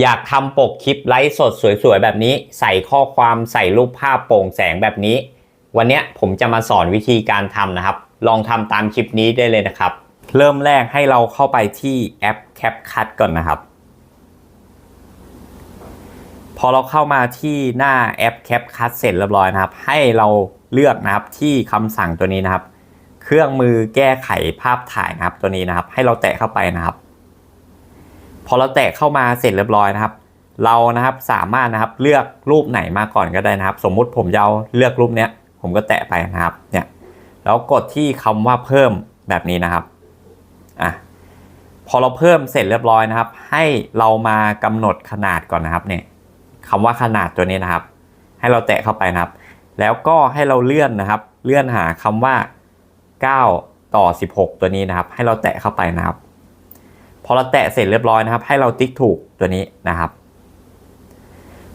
อยากทำปกคลิปไลฟ์สดสวยๆ แบบนี้ ใส่ข้อความใส่รูปภาพโปร่งแสงแบบนี้ วันนี้ผมจะมาสอนวิธีการทำนะครับ ลองทำตามคลิปนี้ได้เลยนะครับ เริ่มแรกให้เราเข้าไปที่แอป CapCut ก่อนนะครับ พอเราเข้ามาที่หน้าแอป CapCut เสร็จเรียบร้อยนะครับ ให้เราเลือกนะครับที่คำสั่งตัวนี้นะครับ เครื่องมือแก้ไขภาพถ่ายนะครับตัวนี้นะครับ ให้เราแตะเข้าไปนะครับ พอเราแตะเข้ามาเสร็จเรียบร้อยนะครับ เรานะครับสามารถนะครับเลือกรูปไหนมาก่อนก็ได้นะครับ สมมุติผมจะเอาเลือกรูปเนี้ยผมก็แตะไปนะครับเนี่ยแล้วกดที่คำว่าเพิ่มแบบนี้นะครับอะพอเราเพิ่มเสร็จเรียบร้อยนะครับ ให้เรามากำหนดขนาดก่อนนะครับเนี่ยคำว่าขนาดตัวนี้นะครับ ให้เราแตะเข้าไปนะครับ แล้วก็ให้เราเลื่อนนะครับ เลื่อนหาคำว่า 9 ต่อ 16 ตัวนี้นะครับ ให้เราแตะเข้าไปนะครับ พอเราแตะเสร็จเรียบร้อยนะครับ ให้เราติ๊กถูกตัวนี้นะครับ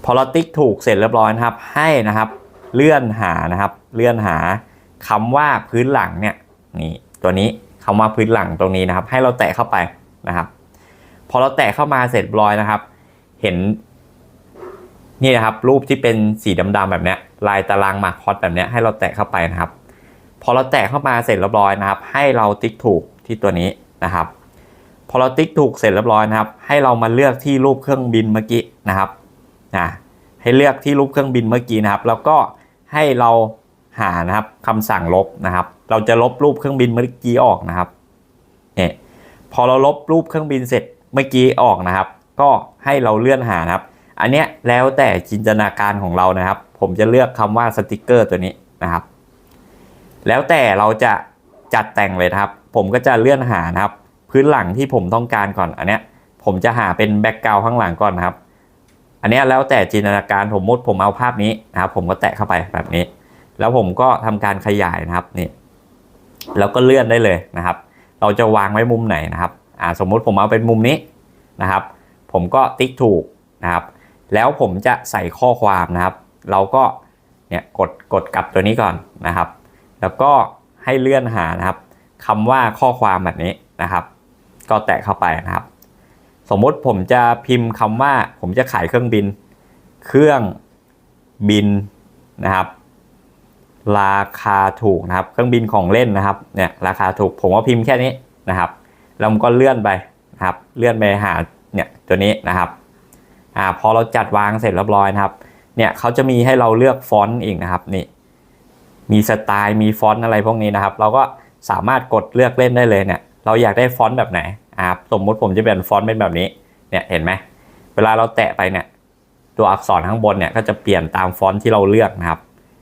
พอเราติ๊กถูกเสร็จเรียบร้อยนะครับ ให้นะครับ เลื่อนหานะครับ เลื่อนหาคำว่าพื้นหลังเนี่ยนี่ตัวนี้คำว่าพื้นหลังตรงนี้นะครับ ให้เราแตะเข้าไปนะครับ พอเราแตะเข้ามาเสร็จเรียบร้อยนะครับ เห็นนี่นะครับ รูปที่เป็นสีดำๆแบบนี้ลายตารางมาร์คอสแบบนี้ให้เราแตะเข้าไปนะครับ พอเราแตะเข้ามาเสร็จเรียบร้อยนะครับ ให้เราติ๊กถูกที่ตัวนี้นะครับ พอเราติ๊กถูกเสร็จเรียบร้อยนะครับ ให้เรามาเลือกที่รูปเครื่องบินเมื่อกี้นะครับนะให้เลือกที่รูปเครื่องบินเมื่อกี้นะครับ แล้วก็ให้เราหานะครับคำสั่งลบนะครับ เราจะลบรูปเครื่องบินเมื่อกี้ออกนะครับเนี่ยพอเราลบรูปเครื่องบินเสร็จเมื่อกี้ออกนะครับ ก็ให้เราเลื่อนหานะครับ อันเนี้ยแล้วแต่จินตนาการของเรานะครับ ผมจะเลือกคำว่าสติกเกอร์ตัวนี้นะครับ แล้วแต่เราจะจัดแต่งเลยนะครับ ผมก็จะเลื่อนหานะครับ พื้นหลังที่ผมต้องการก่อนอันเนี้ยผมจะหาเป็นแบ็กกราวข้างหลังก่อนนะครับ อันนี้แล้วแต่จินตนาการผมมดผมเอาภาพนี้นะครับ ผมก็แตะเข้าไปแบบนี้ แล้วผมก็ทำการขยายนะครับนี่แล้วก็เลื่อนได้เลยนะครับ เราจะวางไว้มุมไหนนะครับอ่าสมมุติผมเอาเป็นมุมนี้นะครับ ผมก็ติ๊กถูกนะครับ แล้วผมจะใส่ข้อความนะครับ เราก็เนี่ยกดกดกลับตัวนี้ก่อนนะครับ แล้วก็ให้เลื่อนหานะครับคำว่าข้อความแบบนี้นะครับ ก็แตะเข้าไปนะครับ สมมติผมจะพิมพ์คำว่าผมจะขายเครื่องบิน เครื่องบินนะครับ ราคาถูกนะครับ เครื่องบินของเล่นนะครับเนี่ยราคาถูกผมว่าพิมพ์แค่นี้นะครับแล้วมันก็เลื่อนไปนะครับ เลื่อนไปหาเนี่ยตัวนี้นะครับอ่าพอเราจัดวางเสร็จเรียบร้อยนะครับเนี่ยเขาจะมีให้เราเลือกฟอนต์อีกนะครับนี่มีสไตล์มีฟอนต์อะไรพวกนี้นะครับ เราก็สามารถกดเลือกเล่นได้เลยเนี่ย เราอยากได้ฟอนต์แบบไหน อ่าสมมติผมจะเปลี่ยนฟอนต์เป็นแบบนี้เนี่ยเห็นไหมเวลาเราแตะไปเนี่ยตัวอักษรข้างบนเนี่ยก็จะเปลี่ยนตามฟอนต์ที่เราเลือกนะครับ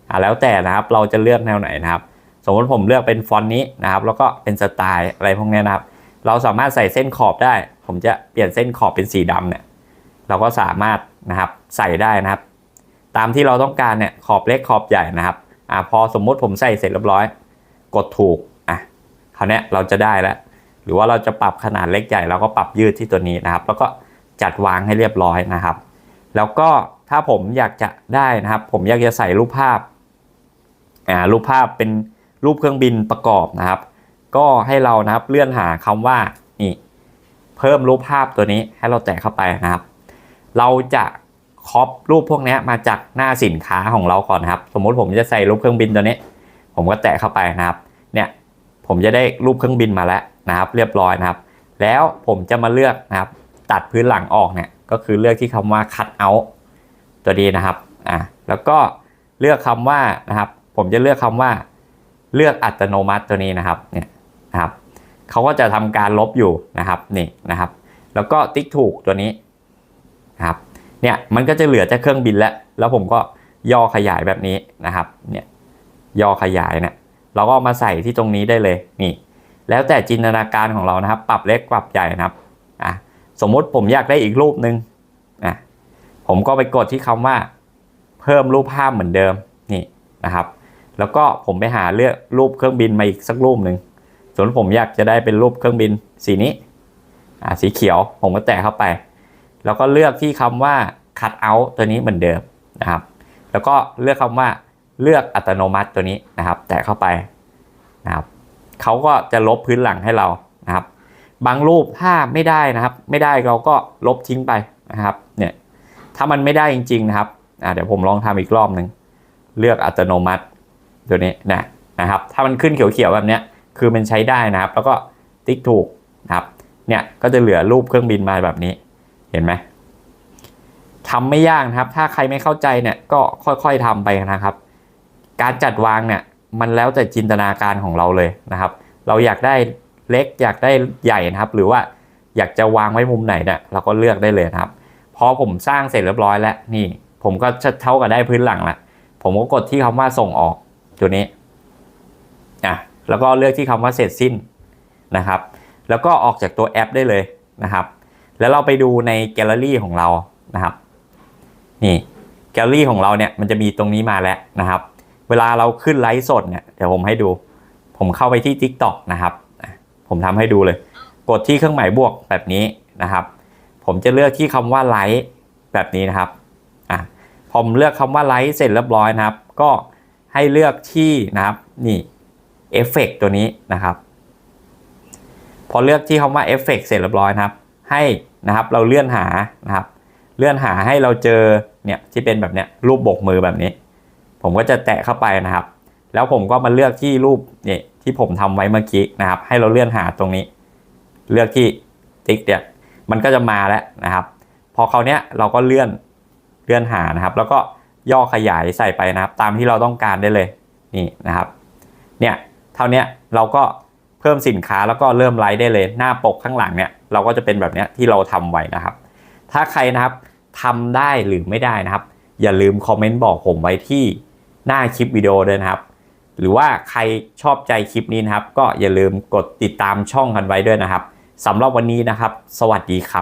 อ่าแล้วแต่นะครับเราจะเลือกแนวไหนนะครับสมมติผมเลือกเป็นฟอนต์นี้นะครับแล้วก็เป็นสไตล์อะไรพวกนี้นะครับ เราสามารถใส่เส้นขอบได้ ผมจะเปลี่ยนเส้นขอบเป็นสีดำเนี่ยเราก็สามารถนะครับใส่ได้นะครับ ตามที่เราต้องการเนี่ยขอบเล็กขอบใหญ่นะครับอ่าพอสมมุติผมใส่เสร็จเรียบร้อย กดถูกอะคราวนี้เราจะได้แล้ว หรือว่าเราจะปรับขนาดเล็กใหญ่เราก็ปรับยืดที่ตัวนี้นะครับ แล้วก็จัดวางให้เรียบร้อยนะครับ แล้วก็ถ้าผมอยากจะได้นะครับ ผมอยากจะใส่รูปภาพอ่ารูปภาพเป็นรูปเครื่องบินประกอบนะครับ ก็ให้เรานะครับเลื่อนหาคำว่านี่เพิ่มรูปภาพตัวนี้ให้เราแตะเข้าไปนะครับ เราจะคอปรูปพวกนี้มาจากหน้าสินค้าของเราก่อนนะครับ สมมุติผมจะใส่รูปเครื่องบินตัวนี้ ผมก็แตะเข้าไปนะครับ เนี่ยผมจะได้รูปเครื่องบินมาแล้ว นะครับเรียบร้อยนะครับ แล้วผมจะมาเลือกนะครับ ตัดพื้นหลังออกเนี่ยก็คือเลือกที่คำว่า cut out ตัวดีนะครับอ่าแล้วก็เลือกคำว่านะครับ ผมจะเลือกคำว่าเลือกอัตโนมัติตัวนี้นะครับเนี่ยนะครับเขาก็จะทำการลบอยู่นะครับนี่นะครับ แล้วก็ติ๊กถูกตัวนี้นะครับเนี่ยมันก็จะเหลือแต่เครื่องบินแล้วแล้วผมก็ย่อขยายแบบนี้นะครับเนี่ยย่อขยายเนี่ยเราก็มาใส่ที่ตรงนี้ได้เลยนี่ แล้วแต่จินตนาการของเรานะครับ ปรับเล็กปรับใหญ่นะครับอะสมมุติผมอยากได้อีกรูปหนึ่งอะผมก็ไปกดที่คำว่า เพิ่มรูปภาพเหมือนเดิมนี่นะครับ แล้วก็ผมไปหาเลือกรูปเครื่องบินมาอีกสักรูปหนึ่งส่วนผมอยากจะได้เป็นรูปเครื่องบินสีนี้อ่าสีเขียวผมก็แตะเข้าไป แล้วก็เลือกที่คำว่า cut out ตัวนี้เหมือนเดิมนะครับ แล้วก็เลือกคำว่าเลือกอัตโนมัติตัวนี้นะครับ แตะเข้าไปนะครับ เขาก็จะลบพื้นหลังให้เรานะครับ บางรูปถ้าไม่ได้นะครับ ไม่ได้เราก็ลบทิ้งไปนะครับ เนี่ยถ้ามันไม่ได้จริง ๆนะครับเดี๋ยวผมลองทำอีกรอบหนึ่งเลือกอัตโนมัติตัวนี้นะนะครับ ถ้ามันขึ้นเขียวๆแบบเนี้ยคือมันใช้ได้นะครับ แล้วก็ติ๊กถูกนะครับ เนี่ยก็จะเหลือรูปเครื่องบินมาแบบนี้เห็นไหมทำไม่ยากนะครับ ถ้าใครไม่เข้าใจเนี่ยก็ค่อยๆทำไปนะครับ การจัดวางเนี่ย มันแล้วแต่จินตนาการของเราเลยนะครับ เราอยากได้เล็กอยากได้ใหญ่นะครับ หรือว่าอยากจะวางไว้มุมไหนเนี่ยเราก็เลือกได้เลยนะครับพอผมสร้างเสร็จเรียบร้อยแล้วนี่ ผมก็เท่ากับได้พื้นหลังล้วผมก็กดที่คำว่าส่งออกตัวนี้อะแล้วก็เลือกที่คำว่าเสร็จสิ้นนะครับ แล้วก็ออกจากตัวแอปได้เลยนะครับ แล้วเราไปดูในแกลเลอรี่ของเรานะครับ นี่แกลเลอรี่ของเราเนี่ยมันจะมีตรงนี้มาแล้วนะครับ เวลาเราขึ้นไลฟ์สดเนี่ยเดี๋ยวผมให้ดู ผมเข้าไปที่ TikTok นะครับผมทำให้ดูเลย กดที่เครื่องหมายบวกแบบนี้นะครับ ผมจะเลือกที่คำว่าไลฟ์แบบนี้นะครับอะผมเลือกคำว่าไลฟ์เสร็จเรียบร้อยนะครับ ก็ให้เลือกที่นะครับนี่เอฟเฟกตัวนี้นะครับ พอเลือกที่คำว่าเอฟเฟกเสร็จเรียบร้อยนะครับ ให้นะครับเราเลื่อนหานะครับ เลื่อนหาให้เราเจอเนี่ยที่เป็นแบบเนี้ยรูปบกมือแบบนี้ ผมก็จะแตะเข้าไปนะครับ แล้วผมก็มาเลือกที่รูปเนี่ยที่ผมทำไว้เมื่อกี้นะครับ ให้เราเลื่อนหาตรงนี้ เลือกที่ติ๊กเนี่ยมันก็จะมาแล้วนะครับ พอคราวเนี้ยเราก็เลื่อนเลื่อนหานะครับ แล้วก็ย่อขยายใส่ไปนะครับ ตามที่เราต้องการได้เลยนี่นะครับ เนี่ยเท่านี้เราก็เพิ่มสินค้าแล้วก็เริ่มไลฟ์ได้เลยหน้าปกข้างหลังเนี่ยเราก็จะเป็นแบบนี้ที่เราทำไว้นะครับ ถ้าใครนะครับทำได้หรือไม่ได้นะครับ อย่าลืมคอมเมนต์บอกผมไว้ที่ หน้าคลิปวิดีโอด้วยนะครับ หรือว่าใครชอบใจคลิปนี้นะครับ ก็อย่าลืมกดติดตามช่องกันไว้ด้วยนะครับสำหรับวันนี้นะครับ สวัสดีครับ